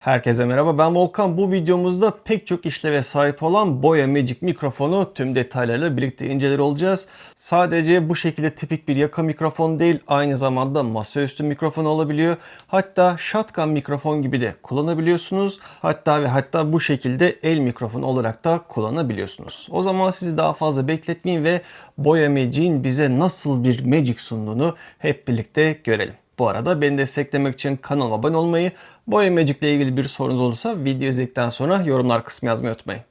Herkese merhaba ben Volkan. Bu videomuzda pek çok işleve sahip olan Boya Magic mikrofonu tüm detaylarıyla birlikte inceler olacağız. Sadece bu şekilde tipik bir yaka mikrofon değil aynı zamanda masaüstü mikrofon olabiliyor. Hatta shotgun mikrofon gibi de kullanabiliyorsunuz. Hatta ve hatta bu şekilde el mikrofon olarak da kullanabiliyorsunuz. O zaman sizi daha fazla bekletmeyin ve Boya Magic'in bize nasıl bir Magic sunduğunu hep birlikte görelim. Bu arada beni desteklemek için kanalıma abone olmayı, Boya Magic ile ilgili bir sorunuz olursa video izledikten sonra yorumlar kısmı yazmayı unutmayın.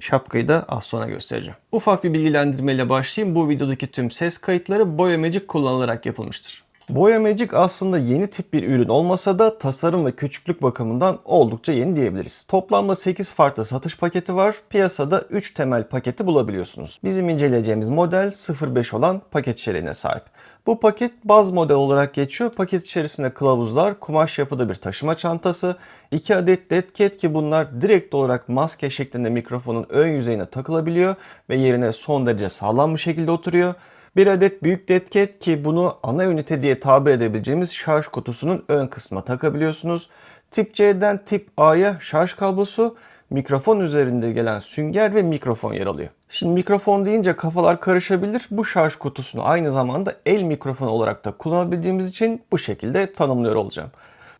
Şapkayı da az sonra göstereceğim. Ufak bir bilgilendirmeyle başlayayım. Bu videodaki tüm ses kayıtları Boya Magic kullanılarak yapılmıştır. Boya Magic aslında yeni tip bir ürün olmasa da tasarım ve küçüklük bakımından oldukça yeni diyebiliriz. Toplamda 8 farklı satış paketi var. Piyasada 3 temel paketi bulabiliyorsunuz. Bizim inceleyeceğimiz model 05 olan paket içeriğine sahip. Bu paket baz model olarak geçiyor. Paket içerisinde kılavuzlar, kumaş yapıda bir taşıma çantası, 2 adet dead cat ki bunlar direkt olarak maske şeklinde mikrofonun ön yüzeyine takılabiliyor ve yerine son derece sağlam bir şekilde oturuyor. Bir adet büyük dead cat ki bunu ana ünite diye tabir edebileceğimiz şarj kutusunun ön kısmına takabiliyorsunuz. Tip C'den tip A'ya şarj kablosu, mikrofon üzerinde gelen sünger ve mikrofon yer alıyor. Şimdi mikrofon deyince kafalar karışabilir. Bu şarj kutusunu aynı zamanda el mikrofonu olarak da kullanabildiğimiz için bu şekilde tanımlıyor olacağım.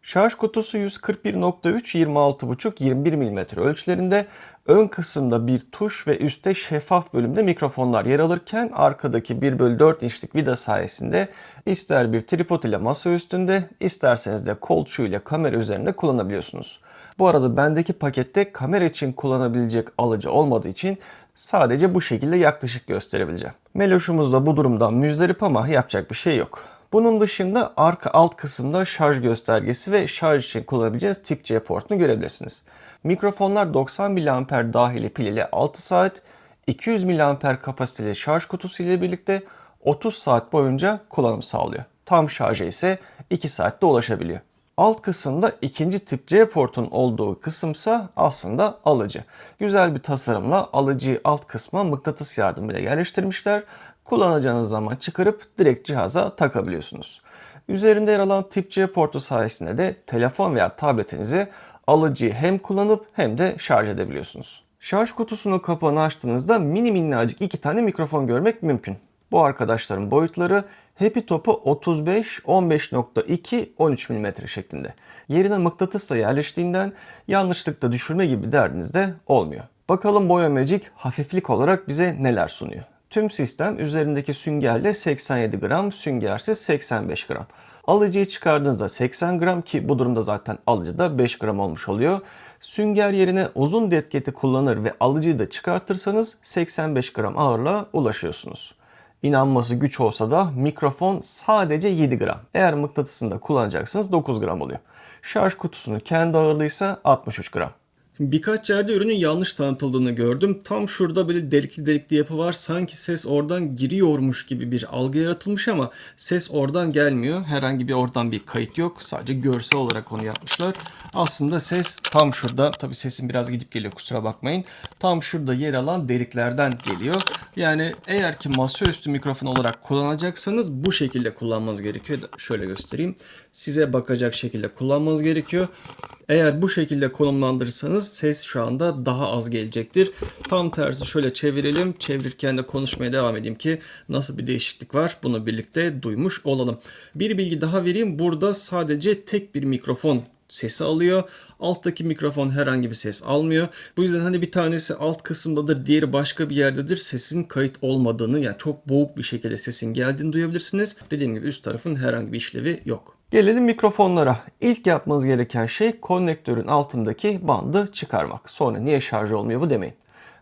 Şarj kutusu 141.3 26.5 21 mm ölçülerinde ön kısımda bir tuş ve üstte şeffaf bölümde mikrofonlar yer alırken arkadaki 1 bölü 4 inçlik vida sayesinde ister bir tripod ile masa üstünde isterseniz de kolçuğuyla kamera üzerinde kullanabiliyorsunuz. Bu arada bendeki pakette kamera için kullanabilecek alıcı olmadığı için sadece bu şekilde yaklaşık gösterebileceğim. Meloşumuz da bu durumdan müzdarip ama yapacak bir şey yok. Bunun dışında arka alt kısımda şarj göstergesi ve şarj için kullanabileceğiniz tip C portunu görebilirsiniz. Mikrofonlar 90 mAh dahili pil ile 6 saat, 200 mAh kapasiteli şarj kutusu ile birlikte 30 saat boyunca kullanım sağlıyor. Tam şarja ise 2 saatte ulaşabiliyor. Alt kısımda ikinci tip C portun olduğu kısımsa aslında alıcı. Güzel bir tasarımla alıcıyı alt kısma mıknatıs yardımıyla yerleştirmişler. Kullanacağınız zaman çıkarıp direkt cihaza takabiliyorsunuz. Üzerinde yer alan tip C portu sayesinde de telefon veya tabletinizi alıcıyı hem kullanıp hem de şarj edebiliyorsunuz. Şarj kutusunun kapağını açtığınızda mini minnacık iki tane mikrofon görmek mümkün. Bu arkadaşların boyutları Happy Top'u 35, 15.2, 13 mm şeklinde. Yerine mıknatısla yerleştiğinden yanlışlıkla düşürme gibi derdiniz de olmuyor. Bakalım Boya Magic hafiflik olarak bize neler sunuyor. Tüm sistem üzerindeki süngerle 87 gram, süngersiz 85 gram. Alıcıyı çıkardığınızda 80 gram ki bu durumda zaten alıcı da 5 gram olmuş oluyor. Sünger yerine uzun detketi kullanır ve alıcıyı da çıkartırsanız 85 gram ağırlığa ulaşıyorsunuz. İnanması güç olsa da mikrofon sadece 7 gram. Eğer mıknatısını da kullanacaksanız 9 gram oluyor. Şarj kutusunun kendi ağırlığı ise 63 gram. Birkaç yerde ürünün yanlış tanıtıldığını gördüm. Tam şurada böyle delikli delikli yapı var. Sanki ses oradan giriyormuş gibi bir algı yaratılmış ama ses oradan gelmiyor. Herhangi bir oradan bir kayıt yok. Sadece görsel olarak onu yapmışlar. Aslında ses tam şurada. Tabii sesim biraz gidip geliyor kusura bakmayın. Tam şurada yer alan deliklerden geliyor. Yani eğer ki masaüstü mikrofon olarak kullanacaksanız bu şekilde kullanmanız gerekiyor. Şöyle göstereyim. Size bakacak şekilde kullanmanız gerekiyor. Eğer bu şekilde konumlandırırsanız ses şu anda daha az gelecektir. Tam tersi şöyle çevirelim. Çevirirken de konuşmaya devam edeyim ki nasıl bir değişiklik var bunu birlikte duymuş olalım. Bir bilgi daha vereyim. Burada sadece tek bir mikrofon sesi alıyor. Alttaki mikrofon herhangi bir ses almıyor. Bu yüzden hani bir tanesi alt kısımdadır, diğeri başka bir yerdedir. Sesin kayıt olmadığını yani çok boğuk bir şekilde sesin geldiğini duyabilirsiniz. Dediğim gibi üst tarafın herhangi bir işlevi yok. Gelelim mikrofonlara. İlk yapmanız gereken şey konnektörün altındaki bandı çıkarmak. Sonra niye şarj olmuyor bu demeyin.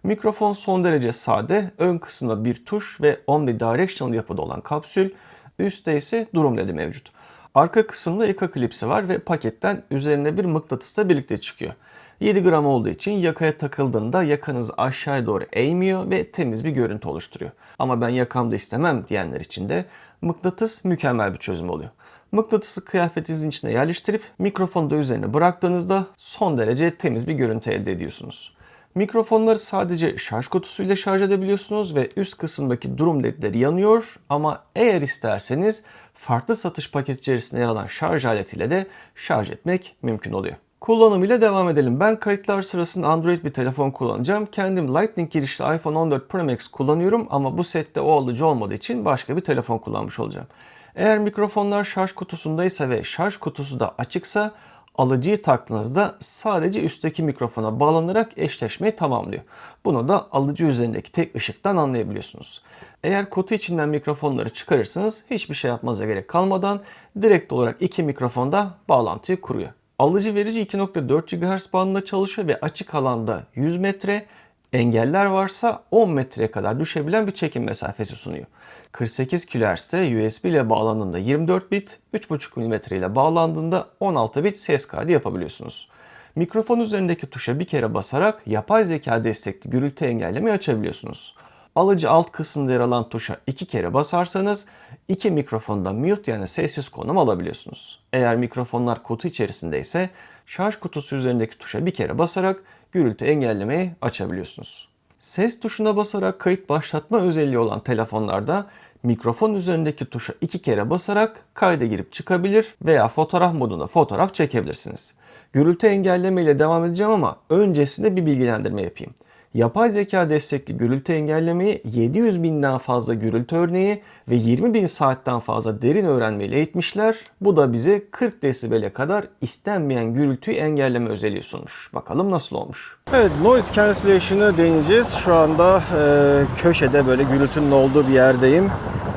Mikrofon son derece sade. Ön kısımda bir tuş ve omnidirectional yapıda olan kapsül. Üstte ise durum ledi mevcut. Arka kısımda yaka klipsi var ve paketten üzerine bir mıknatısla birlikte çıkıyor. 7 gram olduğu için yakaya takıldığında yakanız aşağıya doğru eğmiyor ve temiz bir görüntü oluşturuyor. Ama ben yakamda istemem diyenler için de mıknatıs mükemmel bir çözüm oluyor. Mıknatısı kıyafetinizin içine yerleştirip mikrofonu da üzerine bıraktığınızda son derece temiz bir görüntü elde ediyorsunuz. Mikrofonları sadece şarj kutusuyla şarj edebiliyorsunuz ve üst kısımdaki durum ledleri yanıyor ama eğer isterseniz farklı satış paket içerisinde yer alan şarj aletiyle de şarj etmek mümkün oluyor. Kullanımıyla devam edelim. Ben kayıtlar sırasında Android bir telefon kullanacağım. Kendim Lightning girişli iPhone 14 Pro Max kullanıyorum ama bu sette o alıcı olmadığı için başka bir telefon kullanmış olacağım. Eğer mikrofonlar şarj kutusundaysa ve şarj kutusu da açıksa alıcıyı taktığınızda sadece üstteki mikrofona bağlanarak eşleşmeyi tamamlıyor. Bunu da alıcı üzerindeki tek ışıktan anlayabiliyorsunuz. Eğer kutu içinden mikrofonları çıkarırsanız hiçbir şey yapmanıza gerek kalmadan direkt olarak iki mikrofonda bağlantıyı kuruyor. Alıcı verici 2.4 GHz bandında çalışıyor ve açık alanda 100 metre, engeller varsa 10 metreye kadar düşebilen bir çekim mesafesi sunuyor. 48 kHz'de USB ile bağlandığında 24 bit, 3.5 mm ile bağlandığında 16 bit ses kaydı yapabiliyorsunuz. Mikrofon üzerindeki tuşa bir kere basarak yapay zeka destekli gürültü engellemeyi açabiliyorsunuz. Alıcı alt kısımda yer alan tuşa iki kere basarsanız iki mikrofonda mute yani sessiz konum alabiliyorsunuz. Eğer mikrofonlar kutu içerisindeyse şarj kutusu üzerindeki tuşa bir kere basarak gürültü engellemeyi açabiliyorsunuz. Ses tuşuna basarak kayıt başlatma özelliği olan telefonlarda mikrofon üzerindeki tuşa iki kere basarak kayda girip çıkabilir veya fotoğraf modunda fotoğraf çekebilirsiniz. Gürültü engelleme ile devam edeceğim ama öncesinde bir bilgilendirme yapayım. Yapay zeka destekli gürültü engellemeyi 700 binden fazla gürültü örneği ve 20 bin saatten fazla derin öğrenmeyle eğitmişler. Bu da bize 40 desibele kadar istenmeyen gürültüyü engelleme özelliği sunmuş. Bakalım nasıl olmuş. Evet noise cancellation'ı deneyeceğiz. Şu anda e, köşede böyle gürültünün olduğu bir yerdeyim.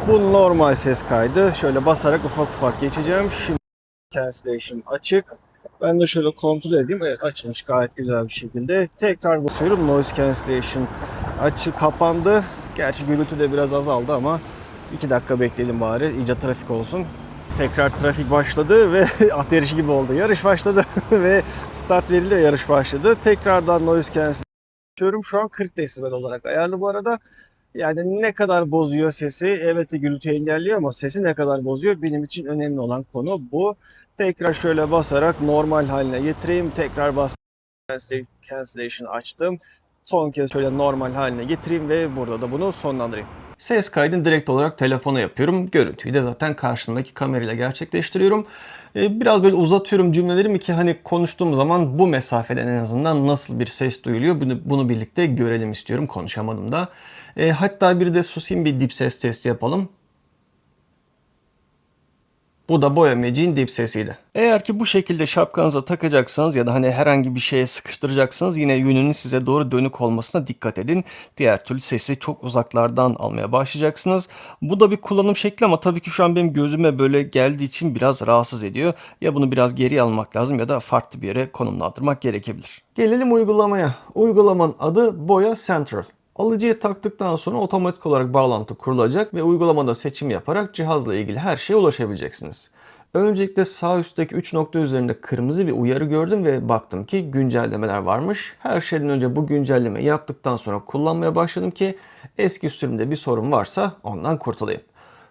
Bu normal ses kaydı. Şöyle basarak ufak ufak geçeceğim. Şimdi cancellation açık. Ben de şöyle kontrol edeyim. Evet açılmış gayet güzel bir şekilde. Tekrar basıyorum. Noise cancellation açık kapandı. Gerçi gürültü de biraz azaldı ama 2 dakika bekleyelim bari. İyice trafik olsun. Tekrar trafik başladı ve at yarışı gibi oldu. Yarış başladı ve start verildi yarış başladı. Tekrardan noise cancellation açıyorum. Şu an 40 desibel olarak ayarlı bu arada. Yani ne kadar bozuyor sesi? Evet de gürültü engelliyor ama sesi ne kadar bozuyor? Benim için önemli olan konu bu. Tekrar şöyle basarak normal haline getireyim. Tekrar bas cancellation açtım. Son kez şöyle normal haline getireyim ve burada da bunu sonlandırayım. Ses kaydını direkt olarak telefona yapıyorum. Görüntüyü de zaten karşımdaki kamerayla gerçekleştiriyorum. Ee, Biraz böyle uzatıyorum cümlelerimi ki hani konuştuğum zaman bu mesafeden en azından nasıl bir ses duyuluyor bunu, birlikte görelim istiyorum. Konuşamadım da. E, hatta bir de susayım bir dip ses testi yapalım. Bu da Boya Magic'in dip sesiydi. Eğer ki bu şekilde şapkanıza takacaksanız ya da hani herhangi bir şeye sıkıştıracaksanız yine yönünün size doğru dönük olmasına dikkat edin. Diğer türlü sesi çok uzaklardan almaya başlayacaksınız. Bu da bir kullanım şekli ama tabii ki şu an benim gözüme böyle geldiği için biraz rahatsız ediyor. Ya bunu biraz geri almak lazım ya da farklı bir yere konumlandırmak gerekebilir. Gelelim uygulamaya. Uygulamanın adı Boya Central. Alıcıya taktıktan sonra otomatik olarak bağlantı kurulacak ve uygulamada seçim yaparak cihazla ilgili her şeye ulaşabileceksiniz. Öncelikle sağ üstteki 3 nokta üzerinde kırmızı bir uyarı gördüm ve baktım ki güncellemeler varmış. Her şeyden önce bu güncelleme yaptıktan sonra kullanmaya başladım ki eski sürümde bir sorun varsa ondan kurtulayım.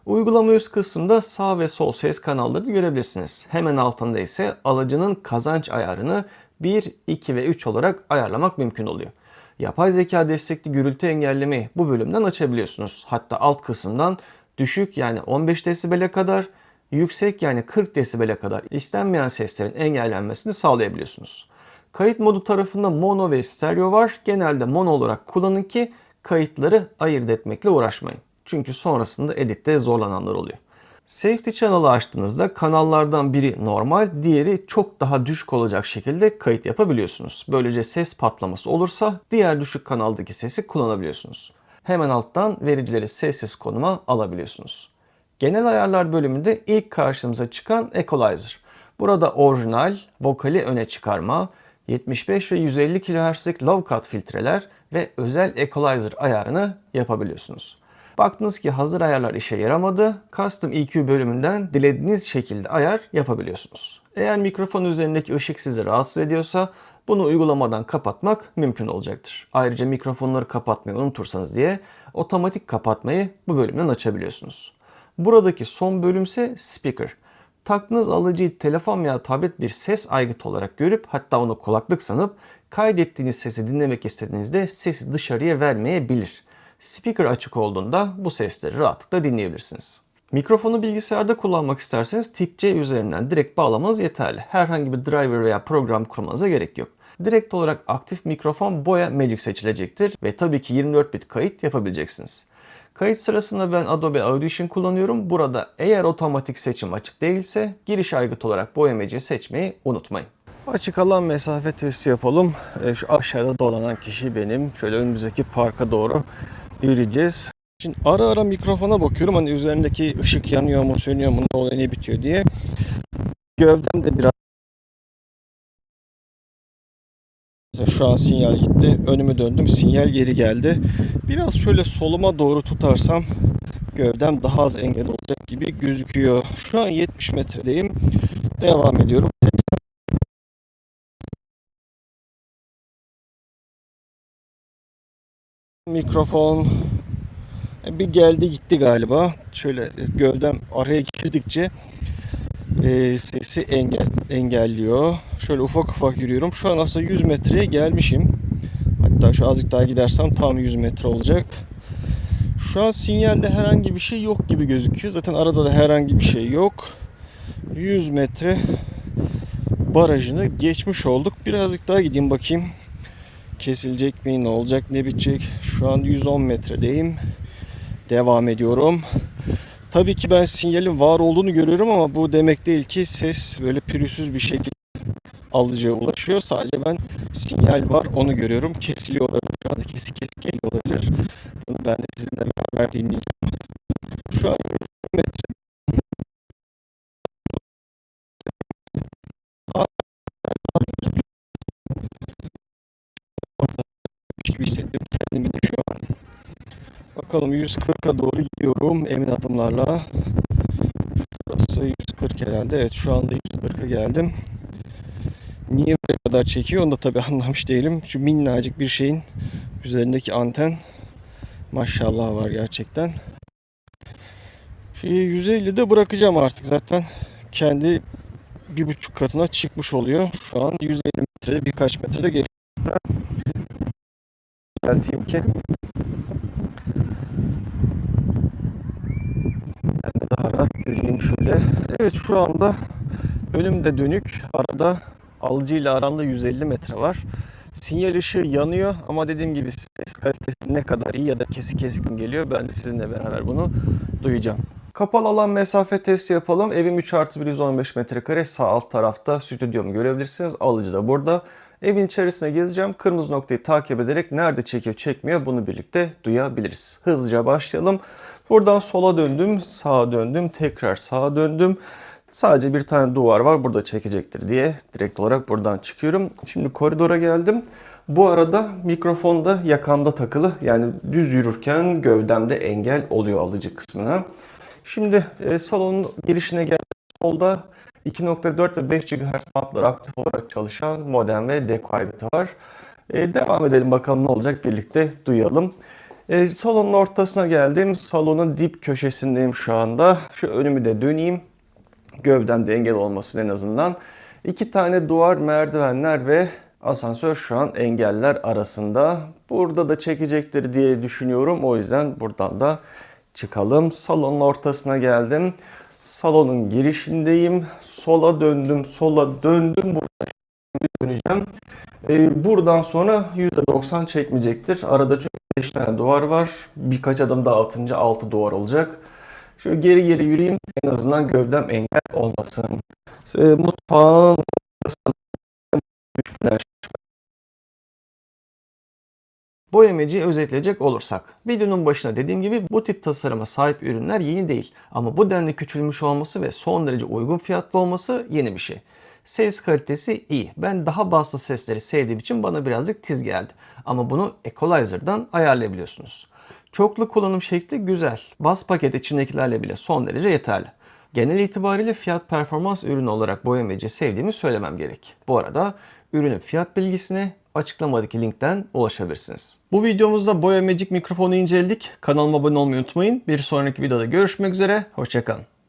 Uygulama üst kısmında sağ ve sol ses kanallarını görebilirsiniz. Hemen altında ise alıcının kazanç ayarını 1, 2 ve 3 olarak ayarlamak mümkün oluyor. Yapay zeka destekli gürültü engellemeyi bu bölümden açabiliyorsunuz. Hatta alt kısımdan düşük yani 15 desibele kadar, yüksek yani 40 desibele kadar istenmeyen seslerin engellenmesini sağlayabiliyorsunuz. Kayıt modu tarafında mono ve stereo var. Genelde mono olarak kullanın ki kayıtları ayırt etmekle uğraşmayın. Çünkü sonrasında editte zorlananlar oluyor. Safety Channel'ı açtığınızda kanallardan biri normal, diğeri çok daha düşük olacak şekilde kayıt yapabiliyorsunuz. Böylece ses patlaması olursa diğer düşük kanaldaki sesi kullanabiliyorsunuz. Hemen alttan vericileri sessiz konuma alabiliyorsunuz. Genel ayarlar bölümünde ilk karşımıza çıkan Equalizer. Burada orijinal, vokali öne çıkarma, 75 ve 150 kHz'lik low cut filtreler ve özel equalizer ayarını yapabiliyorsunuz. Baktınız ki hazır ayarlar işe yaramadı. Custom EQ bölümünden dilediğiniz şekilde ayar yapabiliyorsunuz. Eğer mikrofon üzerindeki ışık sizi rahatsız ediyorsa bunu uygulamadan kapatmak mümkün olacaktır. Ayrıca mikrofonları kapatmayı unutursanız diye otomatik kapatmayı bu bölümden açabiliyorsunuz. Buradaki son bölümse speaker. Taktığınız alıcıyı telefon veya tablet bir ses aygıtı olarak görüp hatta onu kulaklık sanıp kaydettiğiniz sesi dinlemek istediğinizde sesi dışarıya vermeyebilir. Speaker açık olduğunda bu sesleri rahatlıkla dinleyebilirsiniz. Mikrofonu bilgisayarda kullanmak isterseniz tip C üzerinden direkt bağlamanız yeterli. Herhangi bir driver veya program kurmanıza gerek yok. Direkt olarak aktif mikrofon Boya Magic seçilecektir ve tabii ki 24 bit kayıt yapabileceksiniz. Kayıt sırasında ben Adobe Audition kullanıyorum. Burada eğer otomatik seçim açık değilse giriş aygıt olarak Boya Magic'i seçmeyi unutmayın. Açık alan mesafe testi yapalım. E, Şu aşağıda dolanan kişi benim. Şöyle önümüzdeki parka doğru yürüyeceğiz. Şimdi ara ara mikrofona bakıyorum hani üzerindeki ışık yanıyor mu sönüyor mu ne oluyor ne bitiyor diye. Gövdem de biraz Şu an sinyal gitti. Önümü döndüm. Sinyal geri geldi. Biraz şöyle soluma doğru tutarsam gövdem daha az engel olacak gibi gözüküyor. Şu an 70 metredeyim. Devam ediyorum. Mikrofon bir geldi gitti galiba. Şöyle gövdem araya girdikçe e, sesi engel, engelliyor. Şöyle ufak ufak yürüyorum. Şu an aslında 100 metreye gelmişim. Hatta şu azıcık daha gidersem tam 100 metre olacak. Şu an sinyalde herhangi bir şey yok gibi gözüküyor. Zaten arada da herhangi bir şey yok. 100 metre barajını geçmiş olduk. Birazcık daha gideyim bakayım. Kesilecek mi? Ne olacak? Ne bitecek? Şu an 110 metredeyim. Devam ediyorum. Tabii ki ben sinyalin var olduğunu görüyorum ama bu demek değil ki ses böyle pürüzsüz bir şekilde alıcıya ulaşıyor. Sadece ben sinyal var onu görüyorum. Kesiliyor olabilir. Şu anda kesik kesik geliyor olabilir. Bunu ben de sizinle beraber dinleyeceğim. Şu an 100 metre gibi hissettim kendimi de şu an. Bakalım 140'a doğru gidiyorum emin adımlarla. Şurası 140 herhalde. Evet şu anda 140'a geldim. Niye buraya kadar çekiyor onu da tabii anlamış değilim. Şu minnacık bir şeyin üzerindeki anten maşallah var gerçekten. Şeyi 150'de bırakacağım artık zaten. Kendi bir buçuk katına çıkmış oluyor. Şu an 150 metrede birkaç metrede geçti. Düzelteyim ki ben daha rahat göreyim şöyle. Evet şu anda önümde dönük. Arada alıcıyla aramda 150 metre var. Sinyal ışığı yanıyor ama dediğim gibi ses kalitesi ne kadar iyi ya da kesik kesik mi geliyor ben de sizinle beraber bunu duyacağım. Kapalı alan mesafe testi yapalım. Evim 3 artı 1 115 metrekare sağ alt tarafta stüdyomu görebilirsiniz. Alıcı da burada. Evin içerisine gezeceğim. Kırmızı noktayı takip ederek nerede çekiyor çekmiyor bunu birlikte duyabiliriz. Hızlıca başlayalım. Buradan sola döndüm, sağa döndüm, tekrar sağa döndüm. Sadece bir tane duvar var burada çekecektir diye direkt olarak buradan çıkıyorum. Şimdi koridora geldim. Bu arada mikrofon da yakamda takılı. Yani düz yürürken gövdemde engel oluyor alıcı kısmına. Şimdi e, salonun girişine geldim. Solda 2.4 ve 5 GHz bantlar aktif olarak çalışan modem ve aygıtı var. E, devam edelim bakalım ne olacak birlikte duyalım. E, salonun ortasına geldim. Salonun dip köşesindeyim şu anda. Şu önümü de döneyim. Gövdemde engel olmasın en azından. İki tane duvar, merdivenler ve asansör şu an engeller arasında. Burada da çekecektir diye düşünüyorum. O yüzden buradan da çıkalım. Salonun ortasına geldim. Salonun girişindeyim. Sola döndüm, sola döndüm. Buradan döneceğim. Ee, buradan sonra %90 çekmeyecektir. Arada çünkü 5 tane duvar var. Birkaç adım daha atınca 6 duvar olacak. Şöyle geri geri yürüyeyim. En azından gövdem engel olmasın. Ee, mutfağın Boyamacıyı özetleyecek olursak, videonun başına dediğim gibi bu tip tasarıma sahip ürünler yeni değil. Ama bu denli küçülmüş olması ve son derece uygun fiyatlı olması yeni bir şey. Ses kalitesi iyi. Ben daha baslı sesleri sevdiğim için bana birazcık tiz geldi. Ama bunu Equalizer'dan ayarlayabiliyorsunuz. Çoklu kullanım şekli güzel. Bas paket içindekilerle bile son derece yeterli. Genel itibariyle fiyat performans ürünü olarak boyamacı sevdiğimi söylemem gerek. Bu arada ürünün fiyat bilgisine açıklamadaki linkten ulaşabilirsiniz. Bu videomuzda Boya Magic mikrofonu inceledik. Kanalıma abone olmayı unutmayın. Bir sonraki videoda görüşmek üzere. Hoşçakalın.